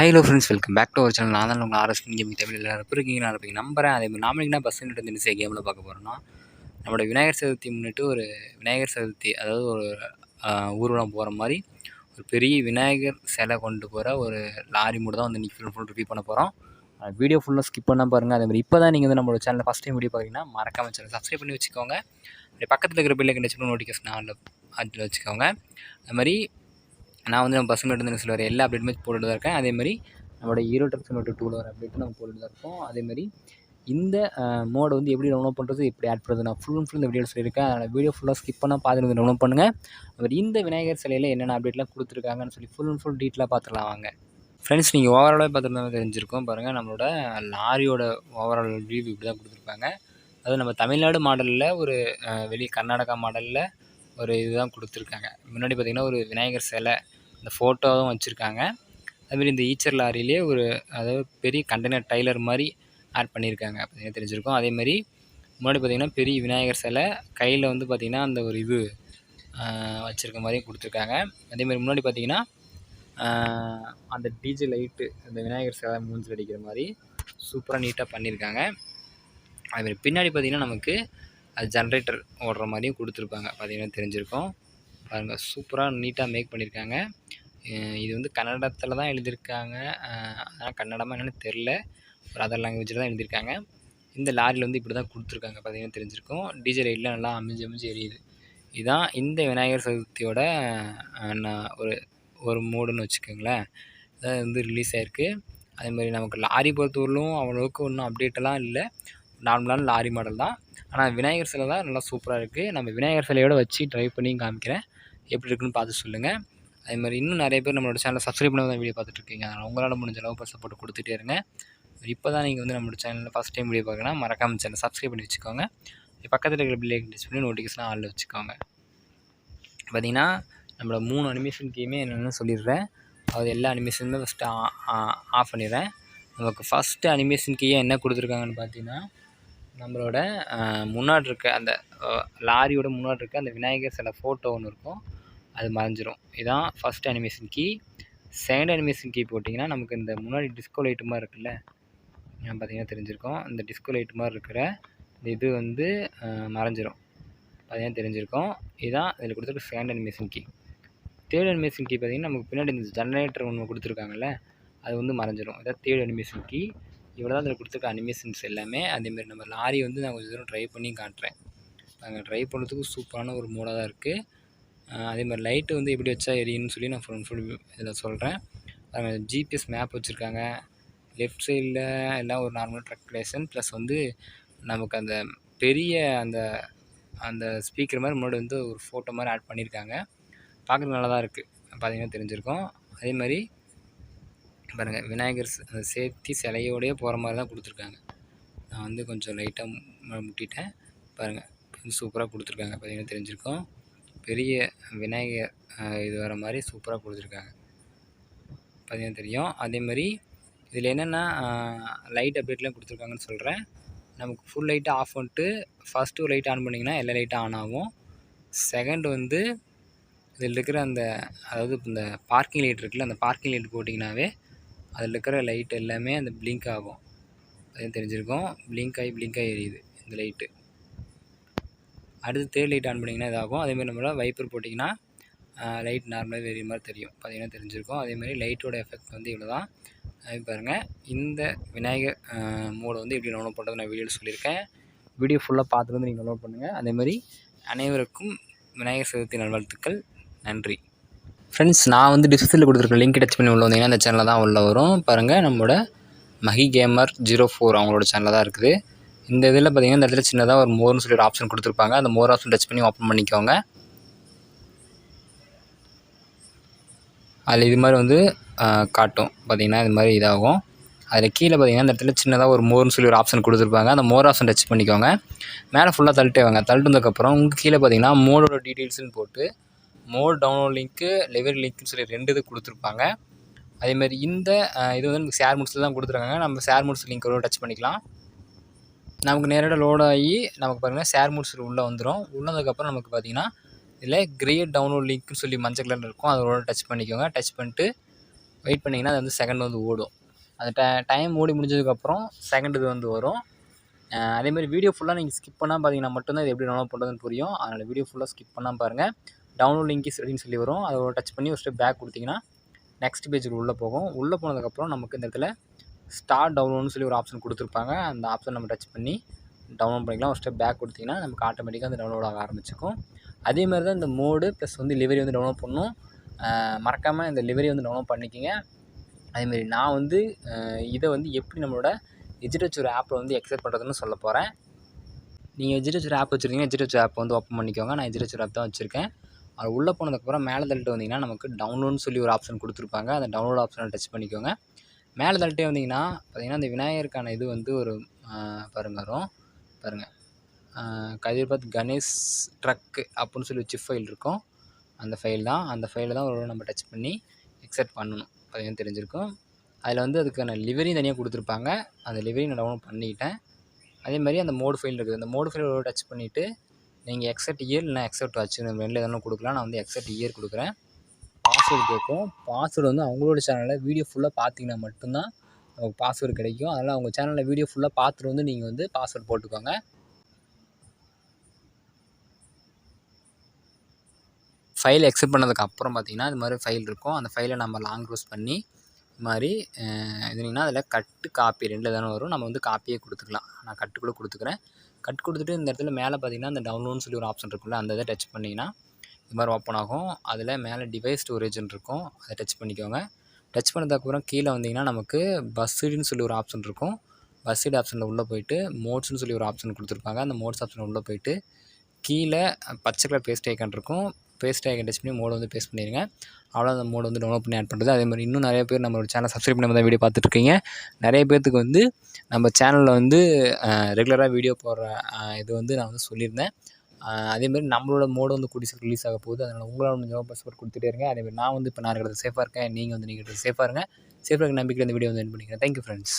Hello friends welcome back to our channel நான் தான் உங்கள் ஆர்எஸ் கேமிங் தமிழ் எல்லாரும். இருக்கீங்க? நான் இருப்பீங்க நம்புறேன். அதே மாதிரி நாம பஸ் நின்று தினசரி கேமில் பார்க்க போகிறோம்னா நம்மளோட விநாயகர் சதுர்த்தி முன்னிட்டு ஒரு விநாயகர் சதுர்த்தி அதாவது ஒரு ஊர்வலம் போகிற மாதிரி ஒரு பெரிய விநாயகர் சிலை கொண்டு போகிற ஒரு லாரி மூடு தான் வந்து இன்றைக்கி ஃபுல் ரிவ்யூ பண்ண போகிறோம் வீடியோ ஃபுல்லாக ஸ்கிப் பண்ணால் பாருங்கள் அதே மாதிரி இப்போ தான் நீங்கள் வந்து நம்மளோட சேனல் ஃபஸ்ட் டைம் வீடியோ பார்த்தீங்கன்னா மறக்காம சேனல் சப்ஸ்கிரைப் பண்ணி வச்சுக்கோங்க. அப்படியே பக்கத்தில் இருக்கிற பில்லை கண்டிச்சு நோட்டிஃபிகேஷன் ஆனில் அதில் வச்சுக்கோங்க. அது மாதிரி நான் வந்து நம்ம பசங்க இருந்து சொல்லுவார். எல்லா அப்டேட்டுமே போட்டுட்டு தான் இருக்கேன். அதே மாதிரி நம்மளோட ஈரோ ட்ரக்ஸ் நோட்டு டூவில் வர அப்டேட்டும் நம்ம போட்டுட்டு தான் இருக்கோம். அதேமாதிரி இந்த மோடை வந்து எப்படி டவுன்லோட் பண்ணுறது எப்படி ஆட் பண்ணுறது நான் ஃபுல் அண்ட் ஃபுல் இந்த வீடியோ சொல்லியிருக்கேன். அதனால் வீடியோ ஃபுல்லாக ஸ்கிப் பண்ணால் பார்த்துட்டு வந்து டவுன்லோட் பண்ணுங்கள் அவர் இந்த விநாயகர் சிலையில் என்னென்ன அப்டேட்லாம் கொடுத்துருக்காங்கன்னு சொல்லி ஃபுல் அண்ட் ஃபுல் டீட்டெயிலாக பார்த்துலாம் வாங்க. ஃப்ரெண்ட்ஸ் நீங்கள் ஓவராலாக பார்த்துருந்தா தெரிஞ்சிருக்கோம். பாருங்கள் நம்மளோட லாரியோட ஓவரால் வியூ இப்படி தான் கொடுத்துருப்பாங்க. அது நம்ம தமிழ்நாடு மாடலில் ஒரு வெளி கர்நாடகா மாடலில் ஒரு இதுதான் கொடுத்துருக்காங்க. முன்னாடி பார்த்திங்கன்னா ஒரு விநாயகர் சிலை இந்த ஃபோட்டோவும் வச்சுருக்காங்க. அதுமாரி இந்த ஈச்சர் லாரியிலே ஒரு அதாவது பெரிய கண்டெய்னர் டைலர் மாதிரி ஆட் பண்ணியிருக்காங்க பார்த்தீங்கன்னா தெரிஞ்சிருக்கும். அதேமாதிரி முன்னாடி பார்த்திங்கன்னா பெரிய விநாயகர் சிலை கையில் வந்து பார்த்திங்கன்னா அந்த ஒரு இது வச்சுருக்க மாதிரியும் கொடுத்துருக்காங்க. அதேமாதிரி முன்னாடி பார்த்திங்கன்னா அந்த டிஜே லைட்டு அந்த விநாயகர் சிலை மூஞ்சில் அடிக்கிற மாதிரி சூப்பராக நீட்டாக பண்ணியிருக்காங்க அதுமாரி பின்னாடி பார்த்திங்கன்னா நமக்கு அது ஜென்ரேட்டர் ஓடுற மாதிரியும் கொடுத்துருப்பாங்க. பார்த்தீங்கன்னா தெரிஞ்சிருக்கும். பாருங்கள் சூப்பராக நீட்டாக மேக் பண்ணியிருக்காங்க இது வந்து கன்னடத்தில் தான் எழுதியிருக்காங்க. ஆனால் கன்னடமாக என்னென்னு தெரில ஒரு அதர் லாங்குவேஜில் தான் எழுதியிருக்காங்க. இந்த லாரியில் வந்து இப்படி தான் கொடுத்துருக்காங்க. பார்த்தீங்கன்னா தெரிஞ்சிருக்கும். டீஜே லைட்லாம் நல்லா அமைஞ்சு அமைஞ்சு எரியுது. இதுதான் இந்த விநாயகர் சதுர்த்தியோட நான் ஒரு ஒரு மூடுன்னு வச்சுக்கோங்களேன். இதான் வந்து ரிலீஸ் ஆகிருக்கு அதே மாதிரி நமக்கு லாரி பொறுத்தவரையிலும் அவ்வளோவுக்கு ஒன்றும் அப்டேட்டெல்லாம் இல்லை. நார்மலான லாரி மாடல் தான். ஆனால் விநாயகர் சிலை தான் நல்லா சூப்பராக இருக்குது நம்ம விநாயகர் சிலையோட வச்சு ட்ரைவ் பண்ணி காமிக்கிறேன். எப்படி இருக்குன்னு பார்த்து சொல்லுங்கள் அதே மாதிரி இன்னும் நிறைய பேர் நம்மளோட சேனலை சப்ஸ்கிரைப் பண்ணி தான் வீடியோ பார்த்துட்ருக்கீங்க அதனால் உங்களால் முடிஞ்ச அளவுக்கு சப்போர்ட் கொடுத்துட்டே இருங்க. இப்போ தான் நீங்கள் வந்து நம்மளோட சேனலில் ஃபஸ்ட் டைம் வீடியோ பார்க்கணும் மறக்காமல் சேனல் சப்ஸ்கிரைப் பண்ணி வச்சுக்கோங்க. பக்கத்தில் இருக்கிற பில்லை டச் பண்ணி நோட்டிஃபிகேஷன் ஆளில் வச்சுக்கோங்க. பார்த்தீங்கன்னா நம்மளோட மூணு அனிமேஷன் கேமே என்னென்னு சொல்லிடுறேன். அது எல்லா அனிமேஷனுமே ஃபஸ்ட்டு ஆஃப் பண்ணிடுறேன். நமக்கு ஃபஸ்ட்டு அனிமேஷன் கீயே என்ன கொடுத்துருக்காங்கன்னு பார்த்தீங்கன்னா நம்மளோட முன்னாடி இருக்க அந்த லாரியோட முன்னாடி இருக்க அந்த விநாயகர் சில ஃபோட்டோ ஒன்று இருக்கும். அது மறைஞ்சிரும். இதான் first animation key second animation key போட்டிங்கன்னா நமக்கு இந்த முன்னாடி டிஸ்கோ லைட்டு மாதிரி இருக்குல்ல பார்த்திங்கன்னா தெரிஞ்சிருக்கோம். இந்த டிஸ்கோ லைட் மாதிரி இருக்கிற இந்த இது வந்து மறைஞ்சிரும். பார்த்திங்கன்னா தெரிஞ்சிருக்கோம். இதுதான் இதில் கொடுத்துருக்க second animation key third animation key பார்த்தீங்கன்னா நமக்கு பின்னாடி இந்த ஜெனரேட்டர் ஒன்று கொடுத்துருக்காங்கல்ல அது வந்து மறைஞ்சிரும். இதான் தேர்ட் அனிமேஷன் கீ இவ்வளோ தான் அதில் கொடுத்துருக்க அனிமேஷன்ஸ் எல்லாமே. அதேமாரி நம்ம லாரி வந்து நான் கொஞ்சம் தூரம் ட்ரை பண்ணி காட்டுறேன். நாங்கள் ட்ரை பண்ணுறதுக்கு சூப்பரான ஒரு மூடாக தான் இருக்குது அதேமாதிரி லைட்டு வந்து எப்படி வச்சா எரியும்னு சொல்லி நான் ஃபுல் ஃபுல் இதில் சொல்கிறேன் ஜிபிஎஸ் மேப் வச்சுருக்காங்க. லெஃப்ட் சைடில் எல்லாம் ஒரு நார்மல் ட்ரக்லேஷன் ப்ளஸ் வந்து நமக்கு அந்த பெரிய அந்த அந்த ஸ்பீக்கர் மாதிரி முன்னாடி வந்து ஒரு ஃபோட்டோ மாதிரி ஆட் பண்ணியிருக்காங்க. பார்க்குறது நல்லா தான் இருக்குது பார்த்தீங்கன்னா தெரிஞ்சிருக்கும். அதே மாதிரி பாருங்கள் விநாயகர் சேர்த்தி சிலையோடையே போகிற மாதிரி தான் கொடுத்துருக்காங்க. நான் வந்து கொஞ்சம் லைட்டாக முட்டிட்டேன். பாருங்கள் சூப்பராக கொடுத்துருக்காங்க. பார்த்தீங்கன்னா தெரிஞ்சிருக்கோம். பெரிய விநாயகர் இது வர மாதிரி சூப்பராக கொடுத்துருக்காங்க. பார்த்தீங்கன்னா தெரியும். அதே மாதிரி இதில் என்னென்னா லைட் அப்டேட்லாம் கொடுத்துருக்காங்கன்னு சொல்கிறேன் நமக்கு ஃபுல் லைட்டை ஆஃப் பண்ணிட்டு ஃபஸ்ட்டு லைட் ஆன் பண்ணிங்கன்னா எல்லா லைட்டும் ஆன் ஆகும். செகண்ட் வந்து இதில் இருக்கிற அந்த அதாவது இந்த பார்க்கிங் லைட் இருக்குல்ல அந்த பார்க்கிங் லைட் போட்டிங்கனாவே அதில் இருக்கிற லைட் எல்லாமே அந்த பிளிங்க் ஆகும். அதுவும் தெரிஞ்சிருக்கும். பிளிங்க் ஆகி பிளிங்க் ஆகி எரியுது இந்த லைட்டு. அடுத்து தேர்ட் லைட் ஆன் பண்ணிங்கன்னா இதாகும். அதேமாதிரி நம்மளோட வைப்பர் போட்டிங்கன்னா லைட் நார்மலாக எரியும் மாதிரி தெரியும். பார்த்திங்கன்னா தெரிஞ்சிருக்கும். அதேமாதிரி லைட்டோட எஃபெக்ட் வந்து இவ்வளோ தான் அது பாருங்கள் இந்த விநாயகர் மூடை வந்து எப்படி டவுன்லோட் பண்ணுறது நான் வீடியோவில் சொல்லியிருக்கேன். வீடியோ ஃபுல்லாக பார்த்துட்டு வந்து நீங்கள் டவுன்லோட் பண்ணுங்கள் அதேமாதிரி அனைவருக்கும் விநாயகர் சதுர்த்தி நல்வாழ்த்துக்கள். நன்றி. ஃப்ரெண்ட்ஸ் நான் வந்து டிஸ்கிரிப்ஷனில் கொடுத்துருக்க லிங்க் டச் பண்ணி உள்ள வந்தீங்கன்னா இந்த சேனலில் தான் உள்ளே வரும். பாருங்கள் நம்மளோட மஹி கேமர் ஜீரோ ஃபோர் அவங்களோட சேனலில் தான் இருக்குது. இந்த இதில் பார்த்தீங்கன்னா இந்த இடத்துல சின்னதாக ஒரு மோர்னு சொல்லி ஒரு ஆப்ஷன் கொடுத்துருப்பாங்க. அந்த மோர் ஆப்ஷன் டச் பண்ணி ஓப்பன் பண்ணிக்கோங்க. அதில் இது மாதிரி வந்து காட்டும். பார்த்திங்கன்னா இது மாதிரி இதாகும். அதில் கீழே பார்த்தீங்கன்னா இந்த இடத்துல சின்னதாக ஒரு மோர்னு சொல்லி ஒரு ஆப்ஷன் கொடுத்துருப்பாங்க. அந்த மோர் ஆப்ஷன் டச் பண்ணிக்கோங்க. மேலே ஃபுல்லாக தள்ளிட்டே வாங்க. தள்ளிட்டதுக்கப்புறம் உங்கள் கீழே பார்த்திங்கன்னா மோடோட டீட்டெயில்ஸ்னு போட்டு மோர் டவுன்லோட் லிங்க்கு லெவல் லிங்க்னு சொல்லி ரெண்டு இது கொடுத்துருப்பாங்க. அதேமாதிரி இந்த இது வந்து நமக்கு ஷேர் மூட்ஸில் தான் கொடுத்துருக்காங்க. நம்ம ஷேர் மூட்ஸ் லிங்க்கோட டச் பண்ணிக்கலாம். நமக்கு நேரடியாக லோட் ஆகி நமக்கு பார்த்திங்கன்னா ஷேர் மூட்ஸ் உள்ளே வந்துடும் உள்ளதுக்கப்புறம் நமக்கு பார்த்தீங்கன்னா இதில் கிரியேட் டவுன்லோட் லிங்க்னு சொல்லி மஞ்சள் கலரில் இருக்கும். அதோட டச் பண்ணிக்கோங்க. டச் பண்ணிட்டு வெயிட் பண்ணிங்கன்னா அது வந்து செகண்ட் வந்து ஓடும். அந்த ட டைம் ஓடி முடிஞ்சதுக்கப்புறம் செகண்ட் இது வந்து வரும். அதேமாதிரி வீடியோ ஃபுல்லாக நீங்கள் ஸ்கிப் பண்ணால் பார்த்தீங்கன்னா மட்டும்தான் இது எப்படி டவுன்லோட் பண்ணுறதுன்னு புரியும். அதனால் வீடியோ ஃபுல்லாக ஸ்கிப் பண்ணால் பாருங்கள் டவுன்லோட் லிங்க் இஸ் ரெடின்னு சொல்லி வரும். அதை ஒரு டச் பண்ணி ஒரு ஸ்டெப் பேக் கொடுத்தீங்கன்னா நெக்ஸ்ட் பேஜுக்கு உள்ளே போகும். உள்ளே போனதுக்கப்புறம் நமக்கு இந்த இடத்துல ஸ்டார் டவுன்லோட்னு சொல்லி ஒரு ஆப்ஷன் கொடுத்துருப்பாங்க. அந்த ஆப்ஷன் நம்ம டச் பண்ணி டவுன்லோட் பண்ணிக்கலாம். ஒரு ஸ்டெப் பேக் கொடுத்தீங்கன்னா நமக்கு ஆட்டோமேட்டிக்காக அந்த டவுன்லோட் ஆக ஆரம்பிச்சிக்கும் அதே மாதிரி தான் இந்த மோடு ப்ளஸ் வந்து லிவரி வந்து டவுன்லோட் பண்ணணும் மறக்காமல் இந்த லிவரி வந்து டவுன்லோட் பண்ணிக்கிங்க. அதேமாரி நான் வந்து இதை வந்து எப்படி நம்மளோட எஜிடச்சூர் ஆப்பை வந்து எக்ஸெப்ட் பண்ணுறதுன்னு சொல்ல போகிறேன் நீங்கள் எஜிடச்சூர் ஆப் வச்சுருக்கீங்க எஜிடச்சூர் ஆப் வந்து ஓப்பன் பண்ணிக்கோங்க. நான் எஜிடச்சூர் ஆப் தான் வச்சுருக்கேன். அது உள்ளே போனதுக்கப்புறம் மேலே தள்ளிட்டு வந்தீங்கன்னா நமக்கு டவுன்லோட்னு சொல்லி ஒரு ஆப்ஷன் கொடுத்துருப்பாங்க. அந்த டவுன்லோட் ஆப்ஷனை டச் பண்ணிக்கோங்க. மேலே தள்ளிட்டே வந்தீங்கன்னா பார்த்தீங்கன்னா இந்த விநாயகருக்கான இது வந்து ஒரு பாருங்க வரும் பாருங்கள் கதிர்பாத் கணேஷ் ட்ரக்கு அப்படின்னு சொல்லி சிப் ஃபைல் இருக்கும். அந்த ஃபைல் தான். அந்த ஃபைலை தான் ஒரு நம்ம டச் பண்ணி எக்ஸெப்ட் பண்ணணும். பார்த்தீங்கன்னா தெரிஞ்சிருக்கும். அதில் வந்து அதுக்கான லிவரியும் தனியாக கொடுத்துருப்பாங்க. அந்த லிவரி நான் டவுன்லோட் பண்ணிக்கிட்டேன் அதே மாதிரி அந்த மோடு ஃபைல் இருக்குது. அந்த மோடு ஃபைல் டச் பண்ணிவிட்டு நீங்கள் எக்ஸட் இயர் இல்லை எக்ஸப்ட் வச்சு நம்ம ரெண்டில் எதனா கொடுக்கலாம். நான் வந்து எக்ஸெப்ட் இயர் கொடுக்குறேன். பாஸ்வேர்டு கேட்கும். பாஸ்வேர்டு வந்து அவங்களோட சேனலில் வீடியோ ஃபுல்லாக பார்த்தீங்கன்னா மட்டும்தான் நமக்கு பாஸ்வேர்டு கிடைக்கும். அதனால் அவங்க சேனலில் வீடியோ ஃபுல்லாக பார்த்துட்டு வந்து நீங்கள் வந்து பாஸ்வேர்டு போட்டுக்கோங்க. ஃபைல் எக்ஸெப்ட் பண்ணதுக்கு அப்புறம் பார்த்தீங்கன்னா இது மாதிரி ஃபைல் இருக்கும். அந்த ஃபைலை நம்ம லாங் க்ரூஸ் பண்ணி இது மாதிரி இதுனிங்கன்னா அதில் கட்டு காப்பி ரெண்டில் தானே வரும். நம்ம வந்து காப்பியே கொடுத்துக்கலாம். நான் கட்டு கூட கொடுத்துக்கிறேன். கட் கொடுத்துட்டு இந்த இடத்துல மேலே பார்த்தீங்கன்னா அந்த டவுன்லோட்னு சொல்லி ஒரு ஆப்ஷன் இருக்குல்ல அந்த இதை டச் பண்ணிங்கன்னா இது மாதிரி ஓப்பன் ஆகும். அதில் மேலே டிவைஸ் ஸ்டோரேஜ்னு இருக்கும். அதை டச் பண்ணிக்கோங்க. டச் பண்ணதுக்கப்புறம் கீழே வந்தீங்கன்னா நமக்கு பஸ்ஸுடின்னு சொல்லி ஒரு ஆப்ஷன் இருக்கும். பஸ்ஸுடு ஆப்ஷனில் உள்ளே போயிட்டு மோட்ஸ்னு சொல்லி ஒரு ஆப்ஷன் கொடுத்துருப்பாங்க. அந்த மோட்ஸ் ஆப்ஷன் உள்ளே போயிட்டு கீழே பச்சை கலர் பேஸ்ட் ஐக்கான் இருக்கும். ஃபேஸ் ஐக்கன் டச் பண்ணி மோடு வந்து பேஸ் பண்ணிடுங்க அவ்வளோ அந்த மோடு வந்து டவுன்லோட் பண்ணி ஆட் பண்ணுறது அதே மாதிரி இன்னும் நிறைய பேர் நம்மளோட சேனல் சப்ஸ்கிரைப் பண்ணி தான் வீடியோ பார்த்துட்ருக்கீங்க. நிறைய பேர்த்துக்கு வந்து நம்ம சேனலில் வந்து ரெகுலராக வீடியோ போடுற இது வந்து நான் வந்து சொல்லியிருந்தேன். அதேமாதிரி நம்மளோட மோடு வந்து கூடிய ரிலீஸ் ஆக போகுது. அதனால் உங்களால் முடிஞ்ச பாஸ்போர்ட் கொடுத்துட்டே இருங்க. அதேமாதிரி நான் வந்து இப்போ நான் இருக்கிறது சேஃபாக இருக்கேன். நீங்கள் வந்து நீங்கள் சேஃபாக இருங்க. சேஃபாக இருக்க நம்பிக்கை இந்த வீடியோ வந்து என் பண்ணிக்கிறேன். Thank you friends